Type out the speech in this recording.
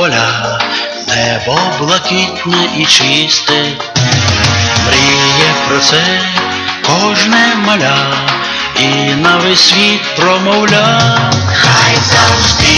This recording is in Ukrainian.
Поля, небо блакитне і чисте, мріє про це кожне маля, і на весь світ промовля. Хай завжди